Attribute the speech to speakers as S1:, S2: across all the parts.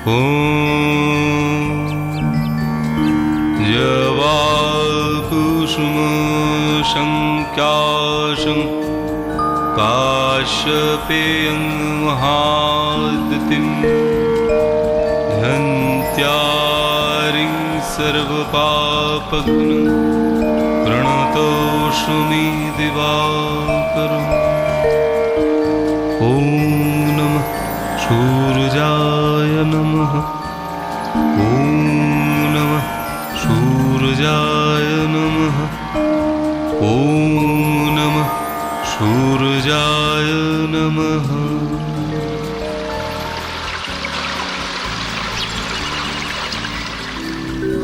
S1: यवाकुसुमशङ्क्याशं काश्यपेयं महादतिं हन्त्यारिं सर्वपा प्रणतोष्मी दिवाकरम्। नमः ॐ नमः सूर्याय नमः ॐ नमः सूर्याय नमः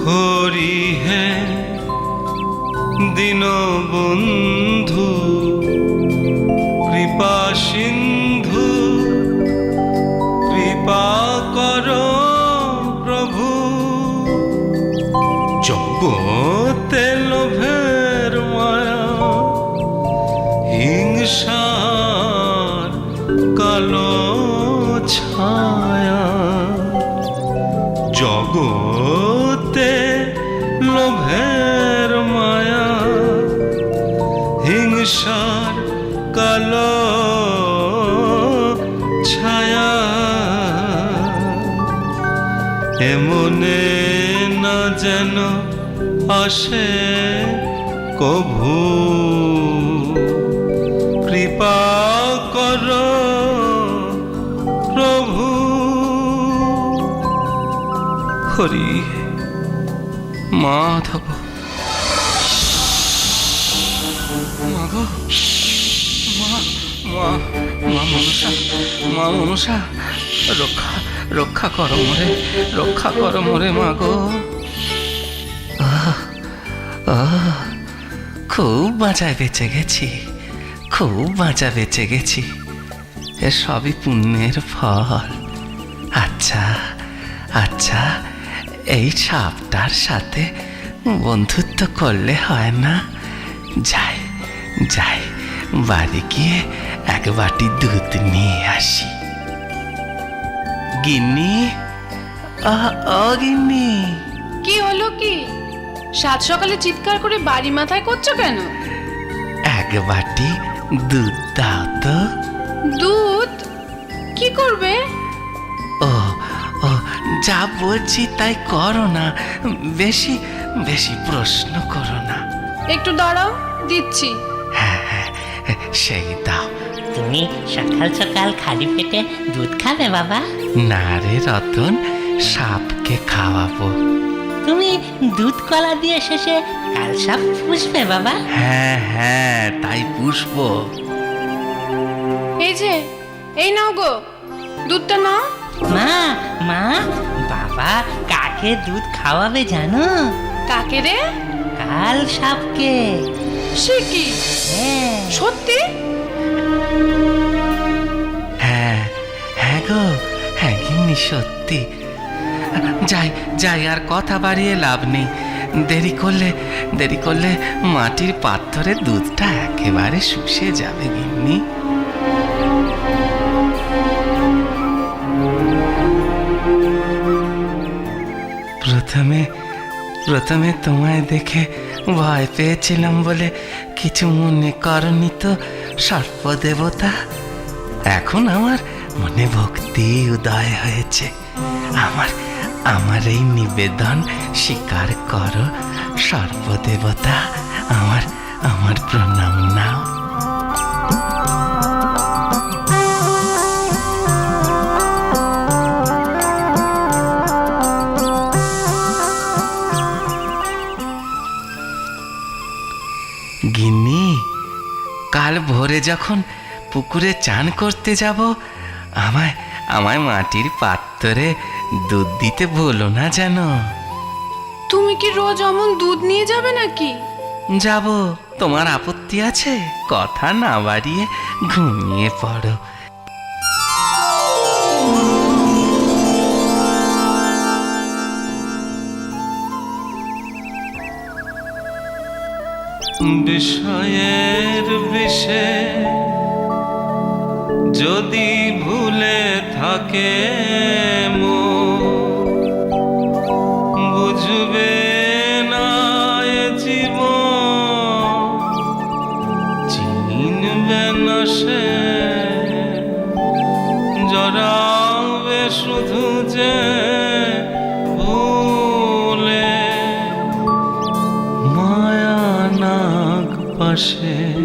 S1: হরি হে দীনবন্ধু কৃপা সিন্ধু জগতে লোভের মায়া, হিংসার কালো ছায়া। জগতে লোভের মায়া, হিংসার কালো ছায়া। এমনে না যেন আসে কভু কৃপা কর প্রভু হরি মাধব মা গো মা মা মা মনসা মা মনসা রক্ষা রক্ষা করো মোরে রক্ষা করো মোরে মা গো আহ, আহ, খুব বাঁচায় বেঁচে গেছি খুব বাঁচা বেঁচে গেছি। এ সবই পুণ্যের ফল। আচ্ছা আচ্ছা এই সাপটার সাথে বন্ধুত্ব করলে হয় না? যাই যাই বাড়ি গিয়ে এক বাটি দুধ নিয়ে আসি। গিন্নি? ও গিন্নি।
S2: কি হলো কি? সাত সকালে চিৎকার করে বাড়ি মাথায় করছ কেন?
S1: এক বাটি দুধ দাও তো।
S2: দুধ? কি করবে?
S1: ও ও যা বলছি তাই করো না। বেশি বেশি প্রশ্ন করো না।
S2: একটু দাঁড়াও দিচ্ছি।
S1: হ্যাঁ হ্যাঁ সেই দাও।
S3: তুমি সকাল সকাল খালি পেটে দুধ খাবে বাবা?
S1: না রে রতন সাপকে খাওয়াবো।
S3: দুধ কলা দিয়ে শেষে কাল সাপ পুষবে বাবা।
S1: হ্যাঁ হ্যাঁ তাই পুষবো।
S2: এই যে এই নাও গো দুধটা নাও।
S3: মা মা বাবা কাকে দুধ খাওয়াবে জানো?
S2: কাকে রে?
S3: কাল সাপকে।
S2: সে কি?
S3: হ্যাঁ।
S2: সত্যি?
S1: হ্যাঁ হ্যাঁ গো হ্যাঁ গিন্নি সত্যি। যাই যাই, আর কথা বাড়িয়ে লাভ নেই। দেরি করলে দেরি করলে মাটির পাথরে দুধটা একেবারে শুষে যাবে গিন্নি। প্রথমে প্রথমে তোমায় দেখে ভয় পেয়েছিলাম বলে কিছু মনে করনি তো সর্পদেবতা এখন আমার মনে ভক্তি উদয় হয়েছে। আমার আমার এই নিবেদন স্বীকার করো, সর্বদেবতা, আমার আমার প্রণাম নাও। গিন্নি, কাল ভোরে যখন পুকুরে চান করতে যাব আমায় আমায় মাটির পাত্রে দুধ দিতে বলো না যেন।
S2: তুমি কি রোজ অমন দুধ নিয়ে যাবে নাকি?
S1: যাব তোমার আপত্তি আছে? কথা না বাড়িয়ে ঘুমিয়ে পড়ো। বিষয়ের বিষে যদি ভুলে থাকে মো বুঝবে না জীব চিনবে না সে, জড়াবে শুধু যে ভুলে মায়া নাক পাশে